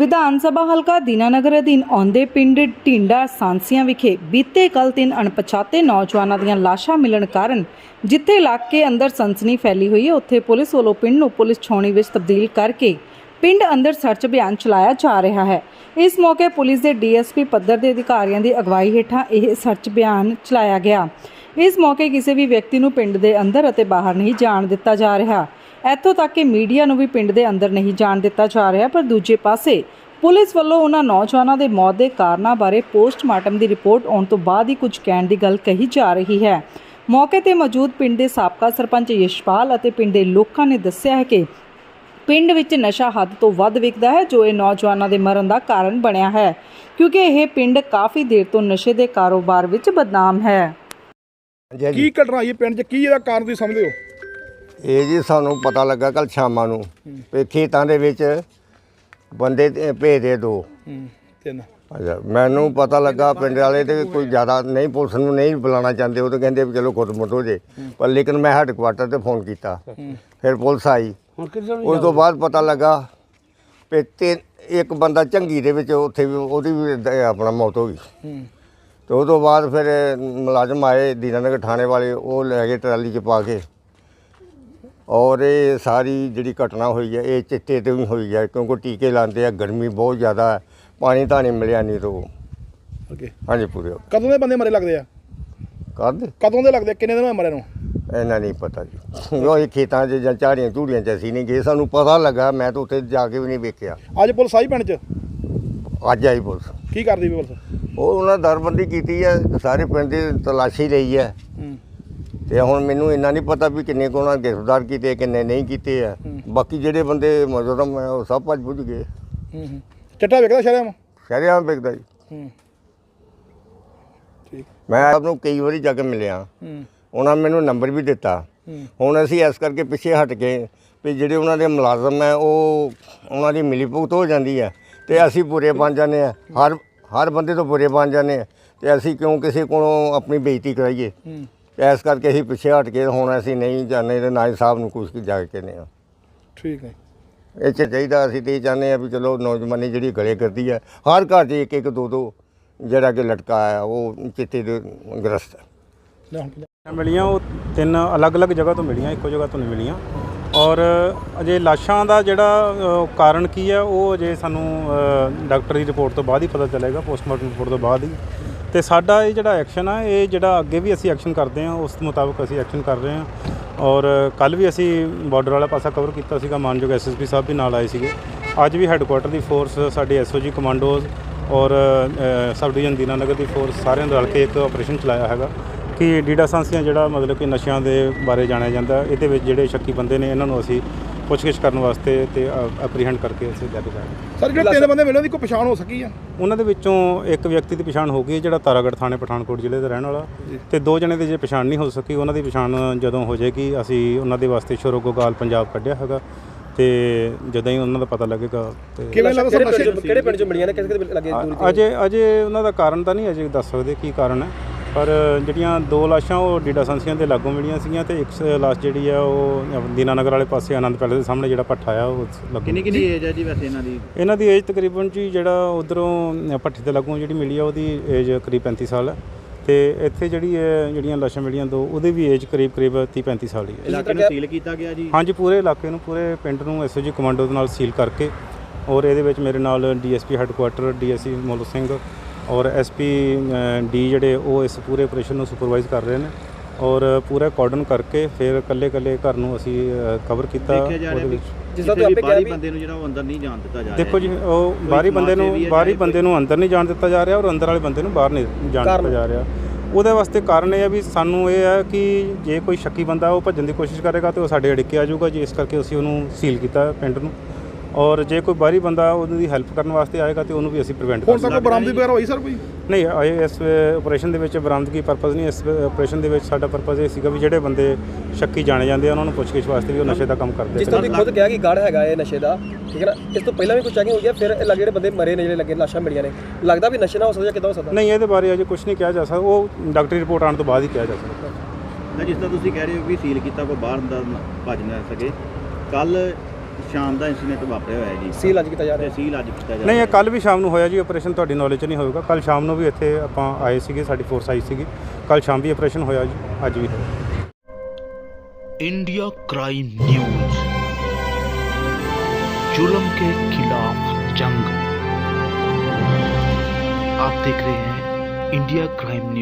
ਵਿਧਾਨ ਸਭਾ ਹਲਕਾ ਦੀਨਾਨਗਰ ਅਧੀਨ ਆਉਂਦੇ ਪਿੰਡ ਢਿੰਡਾ ਸਾਂਸੀਆਂ ਵਿਖੇ ਬੀਤੇ ਕੱਲ ਤਿੰਨ ਅਣਪਛਾਤੇ ਨੌਜਵਾਨਾਂ ਦੀਆਂ ਲਾਸ਼ਾਂ ਮਿਲਣ ਕਾਰਨ ਜਿੱਥੇ ਇਲਾਕੇ ਅੰਦਰ ਸਨਸਨੀ ਫੈਲੀ ਹੋਈ ਹੈ, ਉੱਥੇ ਪੁਲਿਸ ਵੱਲੋਂ ਪਿੰਡ ਨੂੰ ਪੁਲਿਸ ਛਾਉਣੀ ਵਿੱਚ ਤਬਦੀਲ ਕਰਕੇ ਪਿੰਡ ਅੰਦਰ ਸਰਚ ਅਭਿਆਨ ਚਲਾਇਆ ਜਾ ਰਿਹਾ ਹੈ। ਇਸ ਮੌਕੇ ਪੁਲਿਸ ਦੇ ਡੀਐਸਪੀ ਪੱਧਰ ਦੇ ਅਧਿਕਾਰੀਆਂ ਦੀ ਅਗਵਾਈ ਹੇਠਾਂ ਇਹ ਸਰਚ ਅਭਿਆਨ ਚਲਾਇਆ ਗਿਆ। ਇਸ ਮੌਕੇ ਕਿਸੇ ਵੀ ਵਿਅਕਤੀ ਨੂੰ ਪਿੰਡ ਦੇ ਅੰਦਰ ਅਤੇ ਬਾਹਰ ਨਹੀਂ ਜਾਣ ਦਿੱਤਾ ਜਾ ਰਿਹਾ। ਇੱਥੋਂ ਤੱਕ ਕਿ ਮੀਡੀਆ ਨੂੰ ਵੀ ਪਿੰਡ ਦੇ ਅੰਦਰ ਨਹੀਂ ਜਾਣ ਦਿੱਤਾ ਜਾ ਰਿਹਾ, ਪਰ ਦੂਜੇ ਪਾਸੇ ਪੁਲਿਸ ਵੱਲੋਂ ਉਹਨਾਂ ਨੌਜਵਾਨਾਂ ਦੇ ਮੌਤ ਦੇ ਕਾਰਨਾਂ ਬਾਰੇ ਪੋਸਟਮਾਰਟਮ ਦੀ ਰਿਪੋਰਟ ਆਉਣ ਤੋਂ ਬਾਅਦ ਹੀ ਕੁਝ ਕਹਿਣ ਦੀ ਗੱਲ ਕਹੀ ਜਾ ਰਹੀ ਹੈ। ਮੌਕੇ ਤੇ ਮੌਜੂਦ ਪਿੰਡ ਦੇ ਸਾਬਕਾ ਸਰਪੰਚ ਯਸ਼ਪਾਲ ਅਤੇ ਪਿੰਡ ਦੇ ਲੋਕਾਂ ਨੇ ਦੱਸਿਆ ਹੈ ਕਿ ਪਿੰਡ ਵਿੱਚ ਨਸ਼ਾ ਹੱਦ ਤੋਂ ਵੱਧ ਵਿਕਦਾ ਹੈ, ਜੋ ਇਹ ਨੌਜਵਾਨਾਂ ਦੇ ਮਰਨ ਦਾ ਕਾਰਨ ਬਣਿਆ ਹੈ, ਕਿਉਂਕਿ ਇਹ ਪਿੰਡ ਕਾਫੀ ਦੇਰ ਤੋਂ ਨਸ਼ੇ ਦੇ ਕਾਰੋਬਾਰ ਵਿੱਚ ਬਦਨਾਮ ਹੈ। ਕੀ ਘਟਨਾ ਹੋਈ ਹੈ ਪਿੰਡ 'ਚ? ਕੀ ਇਹਦਾ ਕਾਰਨ ਤੁਸੀਂ ਸਮਝਦੇ ਹੋ? ਇਹ ਜੀ ਸਾਨੂੰ ਪਤਾ ਲੱਗਾ ਕੱਲ ਸ਼ਾਮਾਂ ਨੂੰ ਵੀ ਖੇਤਾਂ ਦੇ ਵਿੱਚ ਬੰਦੇ ਤੇ ਭੇਜਦੇ ਦੋ ਹੂੰ ਤਿੰਨ ਅੱਛਾ ਮੈਨੂੰ ਪਤਾ ਲੱਗਾ ਪਿੰਡ ਵਾਲੇ ਤੇ ਕੋਈ ਜ਼ਿਆਦਾ ਨਹੀਂ ਪੁਲਿਸ ਨੂੰ ਨਹੀਂ ਬੁਲਾਉਣਾ ਚਾਹੁੰਦੇ ਉਹ ਤਾਂ ਕਹਿੰਦੇ ਵੀ ਚਲੋ ਖੁਦ ਮੁੱਟ ਹੋ ਜੇ। ਪਰ ਲੇਕਿਨ ਮੈਂ ਹੈੱਡਕੁਆਟਰ ਤੇ ਫੋਨ ਕੀਤਾ। ਫਿਰ ਪੁਲਿਸ ਆਈ। ਉਸ ਤੋਂ ਬਾਅਦ ਪਤਾ ਲੱਗਾ ਵੀ ਤੇ ਇੱਕ ਬੰਦਾ ਚੰਗੀ ਦੇ ਵਿੱਚ ਉੱਥੇ ਵੀ ਉਹਦੀ ਵੀ ਆਪਣਾ ਮੌਤ ਹੋ ਗਈ। ਤੇ ਉਹ ਤੋਂ ਬਾਅਦ ਫਿਰ ਮੁਲਾਜ਼ਮ ਆਏ ਦੀਨਾਨਗਰ ਥਾਣੇ ਵਾਲੇ ਉਹ ਲੈ ਗਏ ਟਰਾਲੀ 'ਚ ਪਾ ਕੇ। ਔਰ ਇਹ ਸਾਰੀ ਜਿਹੜੀ ਘਟਨਾ ਹੋਈ ਹੈ ਇਹ ਚਿੱਟੇ ਤੇ ਵੀ ਹੋਈ ਹੈ ਕਿਉਂਕਿ ਟੀਕੇ ਲਾਉਂਦੇ ਆ ਗਰਮੀ ਬਹੁਤ ਜ਼ਿਆਦਾ ਹੈ ਪਾਣੀ ਤਾਂ ਨਹੀਂ ਮਿਲਿਆ ਨਹੀਂ ਤੋਂ। ਓਕੇ ਹਾਂਜੀ ਪੂਰੇ ਕਦੋਂ ਦੇ ਬੰਦੇ ਮਰੇ ਲੱਗਦੇ ਆ? ਕਰਦੇ ਕਦੋਂ ਦੇ ਲੱਗਦੇ? ਕਿੰਨੇ ਦਿਨ ਹੋਏ ਮਰੇ ਨੂੰ? ਇਹਨਾਂ ਨਹੀਂ ਪਤਾ ਜੀ। ਉਹ ਖੇਤਾਂ 'ਚ ਜਾਂ ਝਾੜੀਆਂ ਝੂੜੀਆਂ 'ਚ ਅਸੀਂ ਨਹੀਂ ਗਏ ਸਾਨੂੰ ਪਤਾ ਲੱਗਾ ਮੈਂ ਤਾਂ ਉੱਥੇ ਜਾ ਕੇ ਵੀ ਨਹੀਂ ਵੇਖਿਆ। ਅੱਜ ਪੁਲਿਸ ਆਈ ਪਿੰਡ 'ਚ? ਅੱਜ ਆਈ ਪੁਲਿਸ। ਕੀ ਕਰਦੀ ਵੀ ਪੁਲਿਸ? ਉਹ ਉਹਨਾਂ ਦਰਬੰਦੀ ਕੀਤੀ ਹੈ ਸਾਰੇ ਪਿੰਡ ਦੀ ਤਲਾਸ਼ੀ ਲਈ ਹੂੰ। ਤੇ ਹੁਣ ਮੈਨੂੰ ਇੰਨਾ ਨਹੀਂ ਪਤਾ ਵੀ ਕਿੰਨੇ ਕੋਣਾ ਗ੍ਰਿਫਤਾਰ ਕੀਤੇ ਕਿੰਨੇ ਨਹੀਂ ਕੀਤੇ ਆ। ਬਾਕੀ ਜਿਹੜੇ ਬੰਦੇ ਮੌਜੂਦ ਆ ਉਹ ਸਭ ਭੱਜ ਭੁੱਜ ਗਏ। ਹੂੰ ਹੂੰ। ਚਿੱਟਾ ਵੇਖਦਾ ਸ਼ਰਿਆਮ ਸ਼ਰਿਆਮ ਵਿਕਦਾ ਜੀ। ਹੂੰ। ਠੀਕ। ਮੈਂ ਆਪ ਨੂੰ ਕਈ ਵਾਰੀ ਜਾ ਕੇ ਮਿਲਿਆ। ਹੂੰ। ਉਹਨਾਂ ਮੈਨੂੰ ਨੰਬਰ ਵੀ ਦਿੱਤਾ। ਹੁਣ ਅਸੀਂ ਇਸ ਕਰਕੇ ਪਿੱਛੇ ਹਟ ਕੇ ਵੀ ਜਿਹੜੇ ਉਹਨਾਂ ਦੇ ਮੁਲਾਜ਼ਮ ਹੈ ਉਹ ਉਹਨਾਂ ਦੀ ਮਿਲੀ ਭੁਗਤ ਹੋ ਜਾਂਦੀ ਹੈ ਤੇ ਅਸੀਂ ਬੁਰੇ ਬਣ ਜਾਂਦੇ ਆ ਹਰ ਹਰ ਬੰਦੇ ਤੋਂ ਬੁਰੇ ਬਣ ਜਾਂਦੇ ਆ ਤੇ ਅਸੀਂ ਕਿਉਂ ਕਿਸੇ ਕੋਲੋਂ ਆਪਣੀ ਬੇਇੱਜ਼ਤੀ ਕਰਾਈਏ? ਇਸ ਕਰਕੇ ਅਸੀਂ ਪਿੱਛੇ ਹਟ ਕੇ ਹੁਣ ਅਸੀਂ ਨਹੀਂ ਜਾਂਦੇ ਤੇ ਨਾ ਹੀ ਸਾਹਿਬ ਨੂੰ ਕੁਝ ਜਾ ਕੇ ਆ ਠੀਕ ਹੈ। ਇਹ 'ਚ ਚਾਹੀਦਾ ਅਸੀਂ ਤੇ ਇਹ ਚਾਹੁੰਦੇ ਆ ਵੀ ਚਲੋ ਨੌਜਵਾਨੀ ਜਿਹੜੀ ਗਲੇ ਕਰਦੀ ਹੈ ਹਰ ਘਰ 'ਚ ਇੱਕ ਇੱਕ ਦੋ ਦੋ ਜਿਹੜਾ ਕਿ ਲਟਕਾ ਆ ਉਹ ਚਿੱਟੇ ਦੇ ਗ੍ਰਸਤ ਹੈ। ਮਿਲੀਆਂ ਉਹ ਤਿੰਨ ਅਲੱਗ-ਅਲੱਗ ਜਗ੍ਹਾ ਤੋਂ ਮਿਲੀਆਂ ਇੱਕੋ ਜਗ੍ਹਾ ਤੋਂ ਨਹੀਂ ਮਿਲੀਆਂ। ਔਰ ਅਜੇ ਲਾਸ਼ਾਂ ਦਾ ਜਿਹੜਾ ਕਾਰਨ ਕੀ ਹੈ ਉਹ ਅਜੇ ਸਾਨੂੰ ਡਾਕਟਰ ਦੀ ਰਿਪੋਰਟ ਤੋਂ ਬਾਅਦ ਹੀ ਪਤਾ ਚੱਲੇਗਾ ਪੋਸਟਮਾਰਟਮ ਰਿਪੋਰਟ ਤੋਂ ਬਾਅਦ ਹੀ। ਤੇ ਸਾਡਾ ਇਹ ਜਿਹੜਾ ਐਕਸ਼ਨ ਆ, ਇਹ ਜਿਹੜਾ ਅੱਗੇ ਵੀ ਅਸੀਂ ਐਕਸ਼ਨ ਕਰਦੇ ਹਾਂ, ਉਸ ਮੁਤਾਬਕ ਅਸੀਂ ਐਕਸ਼ਨ ਕਰ ਰਹੇ ਹਾਂ। ਔਰ ਕੱਲ ਵੀ ਅਸੀਂ ਬਾਰਡਰ ਵਾਲਾ ਪਾਸਾ ਕਵਰ ਕੀਤਾ ਸੀਗਾ, ਮਾਨਯੋਗ ਐਸਐਸਪੀ ਸਾਹਿਬ ਵੀ ਨਾਲ ਆਏ ਸੀਗੇ। ਅੱਜ ਵੀ ਹੈੱਡਕੁਆਟਰ ਦੀ ਫੋਰਸ ਸਾਡੇ ਐਸਓਜੀ ਕਮਾਂਡੋਜ਼ ਔਰ ਸਬ ਡਿਵੀਜ਼ਨ ਦੀਨਾਨਗਰ ਦੀ ਫੋਰਸ ਸਾਰਿਆਂ ਨੇ ਰਲ ਕੇ ਇੱਕ ਆਪਰੇਸ਼ਨ ਚਲਾਇਆ ਹੈਗਾ। ਕਿ ਡੀਡਾ ਸਾਂਸੀਆਂ ਜਿਹੜਾ ਮਤਲਬ ਕਿ ਨਸ਼ਿਆਂ ਦੇ ਬਾਰੇ ਜਾਣਿਆ ਜਾਂਦਾ, ਇਹਦੇ ਵਿੱਚ ਜਿਹੜੇ ਸ਼ੱਕੀ ਬੰਦੇ ਨੇ, ਇਹਨਾਂ ਨੂੰ ਅਸੀਂ ਪੁੱਛਗਿੱਛ ਕਰਨ ਵਾਸਤੇ ਤੇ ਅਪਰੀਹੈਂਡ ਕਰਕੇ ਅਸੀਂ ਲੈ ਕੇ ਜਾਵਾਂਗੇ ਸਰ ਜਿਹੜੇ ਤਿੰਨ ਬੰਦੇ ਮਿਲੇ ਉਹਦੀ ਕੋਈ ਪਛਾਣ ਹੋ ਸਕੀ ਆ? ਉਹਨਾਂ ਦੇ ਵਿੱਚੋਂ ਇੱਕ ਵਿਅਕਤੀ ਦੀ ਪਛਾਣ ਹੋ ਗਈ ਹੈ, ਜਿਹੜਾ ਤਾਰਾਗੜ੍ਹ ਥਾਣੇ ਪਠਾਨਕੋਟ ਜ਼ਿਲ੍ਹੇ ਦਾ ਰਹਿਣ ਵਾਲਾ। ਤੇ ਦੋ ਜਣੇ ਦੀ ਜੇ ਪਛਾਣ ਨਹੀਂ ਹੋ ਸਕੀ ਉਹਨਾਂ ਦੀ ਪਛਾਣ ਜਦੋਂ ਹੋ ਜਾਏਗੀ ਅਸੀਂ ਉਹਨਾਂ ਦੇ ਵਾਸਤੇ ਸ਼ੁਰੂ ਗੋਗਾਲ ਪੰਜਾਬ ਕੱਢਿਆ ਹੈਗਾ। ਤੇ ਜਦੋਂ ਹੀ ਉਹਨਾਂ ਦਾ ਪਤਾ ਲੱਗੇਗਾ ਤੇ ਕਿਵੇਂ ਲੱਗਦਾ ਸਰ ਨਸ਼ੇ ਕਿਹੜੇ ਪਿੰਡ ਚੋਂ ਮਿਲੀਆਂ ਨੇ? ਕਿਸ ਕਿਸ ਲੱਗੇ ਦੂਰੀ ਅਜੇ ਅਜੇ ਉਹਨਾਂ ਦਾ ਕਾਰਨ ਤਾਂ ਨਹੀਂ ਅਜੇ ਦੱਸ ਸਕਦੇ ਕੀ ਕਾਰਨ ਹੈ। ਪਰ ਜਿਹੜੀਆਂ ਦੋ ਲਾਸ਼ਾਂ ਉਹ ਡੀਡਾ ਸੰਸੀਆਂ ਦੇ ਲਾਗੋਂ ਮਿਲੀਆਂ ਸੀਗੀਆਂ ਤੇ ਇੱਕ ਲਾਸ਼ ਜਿਹੜੀ ਆ ਉਹ ਦੀਨਾਨਗਰ ਵਾਲੇ ਪਾਸੇ ਆਨੰਦ ਪੈਲੇਸ ਦੇ ਸਾਹਮਣੇ ਜਿਹੜਾ ਪੱਠਾ ਆ ਉਹ ਲੱਗੋ। ਕਿੰਨੀ ਕਿੰਨੀ ਏਜ ਹੈ ਜੀ ਵੈਸੇ ਇਹਨਾਂ ਦੀ? ਇਹਨਾਂ ਦੀ ਏਜ ਤਕਰੀਬਨ ਜੀ ਜਿਹੜਾ ਉਧਰੋਂ ਭੱਠੇ ਦੇ ਲਾਗੋਂ ਜਿਹੜੀ ਮਿਲੀ ਆ ਉਹਦੀ ਏਜ ਕਰੀਬ 35 ਸਾਲ ਹੈ ਤੇ ਇੱਥੇ ਜਿਹੜੀ ਹੈ ਜਿਹੜੀਆਂ ਲਾਸ਼ਾਂ ਮਿਲੀਆਂ ਦੋ ਉਹਦੀ ਵੀ ਏਜ ਕਰੀਬ ਕਰੀਬ 30 35 ਸਾਲ ਹੀ ਹੈ ਇਲਾਕੇ ਨੂੰ ਸੀਲ ਕੀਤਾ ਗਿਆ ਜੀ? ਹਾਂਜੀ ਪੂਰੇ ਇਲਾਕੇ ਨੂੰ ਪੂਰੇ ਪਿੰਡ ਨੂੰ ਐਸਓਜੀ ਕਮਾਂਡੋ ਦੇ ਨਾਲ ਸੀਲ ਕਰਕੇ ਔਰ ਇਹਦੇ ਵਿੱਚ ਮੇਰੇ ਨਾਲ DSP headquarter DSC Molu Singh ਔਰ ਐਸਪੀ ਡੀ ਜਿਹੜੇ ਉਹ ਇਸ ਪੂਰੇ ਆਪਰੇਸ਼ਨ ਨੂੰ ਸੁਪਰਵਾਈਜ਼ ਕਰ ਰਹੇ ਨੇ ਔਰ ਪੂਰਾ ਕਾਰਡਨ ਕਰਕੇ ਫਿਰ ਇਕੱਲੇ ਇਕੱਲੇ ਘਰ ਨੂੰ ਅਸੀਂ ਕਵਰ ਕੀਤਾ ਉਹਦੇ ਵਿੱਚ। ਜਿਸ ਤਰ੍ਹਾਂ ਤੁਸੀਂ ਬਾਹਰੀ ਬੰਦੇ ਨੂੰ ਜਿਹੜਾ ਉਹ ਅੰਦਰ ਨਹੀਂ ਜਾਣ ਦਿੱਤਾ ਜਾ ਰਿਹਾ ਦੇਖੋ ਜੀ ਉਹ ਬਾਹਰੀ ਬੰਦੇ ਨੂੰ ਬਾਹਰੀ ਬੰਦੇ ਨੂੰ ਅੰਦਰ ਨਹੀਂ ਜਾਣ ਦਿੱਤਾ ਜਾ ਰਿਹਾ ਔਰ ਅੰਦਰ ਵਾਲੇ ਬੰਦੇ ਨੂੰ ਬਾਹਰ ਨਹੀਂ ਜਾਣ ਦਿੱਤਾ ਜਾ ਰਿਹਾ। ਉਹਦੇ ਵਾਸਤੇ ਕਾਰਨ ਇਹ ਹੈ ਵੀ ਸਾਨੂੰ ਇਹ ਹੈ ਕਿ ਜੇ ਕੋਈ ਸ਼ੱਕੀ ਬੰਦਾ ਉਹ ਭੱਜਣ ਦੀ ਕੋਸ਼ਿਸ਼ ਕਰੇਗਾ ਤੇ ਉਹ ਸਾਡੇ ਅੜਿੱਕੇ ਆ ਜਾਊਗਾ ਜੀ। ਇਸ ਕਰਕੇ ਅਸੀਂ ਉਹਨੂੰ ਸੀਲ ਕੀਤਾ ਪਿੰਡ ਨੂੰ। ਔਰ ਜੇ ਕੋਈ ਬਾਹਰੀ ਬੰਦਾ ਉਹਦੀ ਹੈਲਪ ਕਰਨ ਵਾਸਤੇ ਆਏਗਾ ਤੇ ਉਹਨੂੰ ਵੀ ਅਸੀਂ ਪ੍ਰੀਵੈਂਟ ਹੁਣ ਤੱਕ ਕੋਈ ਬਰਾਮਦੀ ਵਗੈਰਾ ਹੋਈ ਸਰ ਕੋਈ? ਨਹੀਂ ਇਹ ਇਸ ਆਪਰੇਸ਼ਨ ਦੇ ਵਿੱਚ ਬਰਾਮਦਗੀ ਪਰਪਸ ਨਹੀਂ ਇਸ ਆਪਰੇਸ਼ਨ ਦੇ ਵਿੱਚ ਸਾਡਾ ਪਰਪਸ ਇਹ ਸੀਗਾ ਵੀ ਜਿਹੜੇ ਬੰਦੇ ਸ਼ੱਕੀ ਜਾਣੇ ਜਾਂਦੇ ਆ ਉਹਨਾਂ ਨੂੰ ਪੁੱਛਗਿੱਛ ਵਾਸਤੇ ਵੀ ਉਹ ਨਸ਼ੇ ਦਾ ਕੰਮ ਕਰਦੇ ਜਿਸ ਤਰ੍ਹਾਂ ਤੁਸੀਂ ਖੁਦ ਕਿਹਾ ਕਿ ਗੜ ਹੈਗਾ ਇਹ ਨਸ਼ੇ ਦਾ ਠੀਕ ਹੈ ਨਾ? ਇਸ ਤੋਂ ਪਹਿਲਾਂ ਵੀ ਕੁਝ ਚੈਕਿੰਗ ਹੋਈ ਹੈ ਫਿਰ ਇਹ ਲੱਗੇ ਜਿਹੜੇ ਬੰਦੇ ਮਰੇ ਨੇ ਜਿਹੜੇ ਲੱਗੇ ਲਾਸ਼ਾਂ ਮਿਲੀਆਂ ਨੇ। ਲੱਗਦਾ ਵੀ ਨਸ਼ੇ ਨਾਲ ਹੋ ਸਕਦਾ ਕਿਦਾਂ ਹੋ ਸਕਦਾ? ਨਹੀਂ ਇਹਦੇ ਬਾਰੇ ਅਜੇ ਕੁਝ ਨਹੀਂ ਕਿਹਾ ਜਾ ਸਕਦਾ। ਉਹ ਡਾਕਟਰੀ ਰਿਪੋਰਟ ਆਉਣ ਤੋਂ ਬਾਅਦ ਹੀ ਕਿਹਾ ਜਾ ਸਕਦਾ। ਨਾ ਜਿਸ ਤਰ੍ਹਾਂ ਤੁਸੀਂ ਕਹਿ ਰਹੇ ਹੋ ਵੀ ਸੀਲ ਕੀਤਾ ਕੋਈ ਬਾਹਰ ਦਾ ਭੱਜ ਨਾ ਸਕੇ। ਕੱਲ ਸ਼ਾਮ ਦਾ ਇਨਸੀਡੈਂਟ ਵਾਪਰਿਆ ਹੋਇਆ ਜੀ ਸੀਲ ਅੱਜ ਕੀਤਾ ਜਾ ਤੇ ਰਿਹਾ ਸੀਲ ਅੱਜ ਕੀਤਾ ਜਾ ਨਹੀਂ ਇਹ ਕੱਲ ਵੀ ਸ਼ਾਮ ਨੂੰ ਹੋਇਆ ਜੀ ਆਪਰੇਸ਼ਨ ਤੁਹਾਡੀ ਨੌਲੇਜ 'ਚ ਨਹੀਂ ਹੋਊਗਾ ਕੱਲ ਸ਼ਾਮ ਨੂੰ ਵੀ ਇੱਥੇ ਆਪਾਂ ਆਏ ਸੀਗੇ ਸਾਡੀ ਫੋਰਸ ਆਈ ਸੀਗੀ ਕੱਲ ਸ਼ਾਮ ਵੀ ਆਪਰੇਸ਼ਨ ਹੋਇਆ ਜੀ ਅੱਜ ਵੀ ਹੋਇਆ इंडिया क्राइम न्यूज जुल्म के खिलाफ जंग आप देख रहे हैं इंडिया क्राइम न्यूज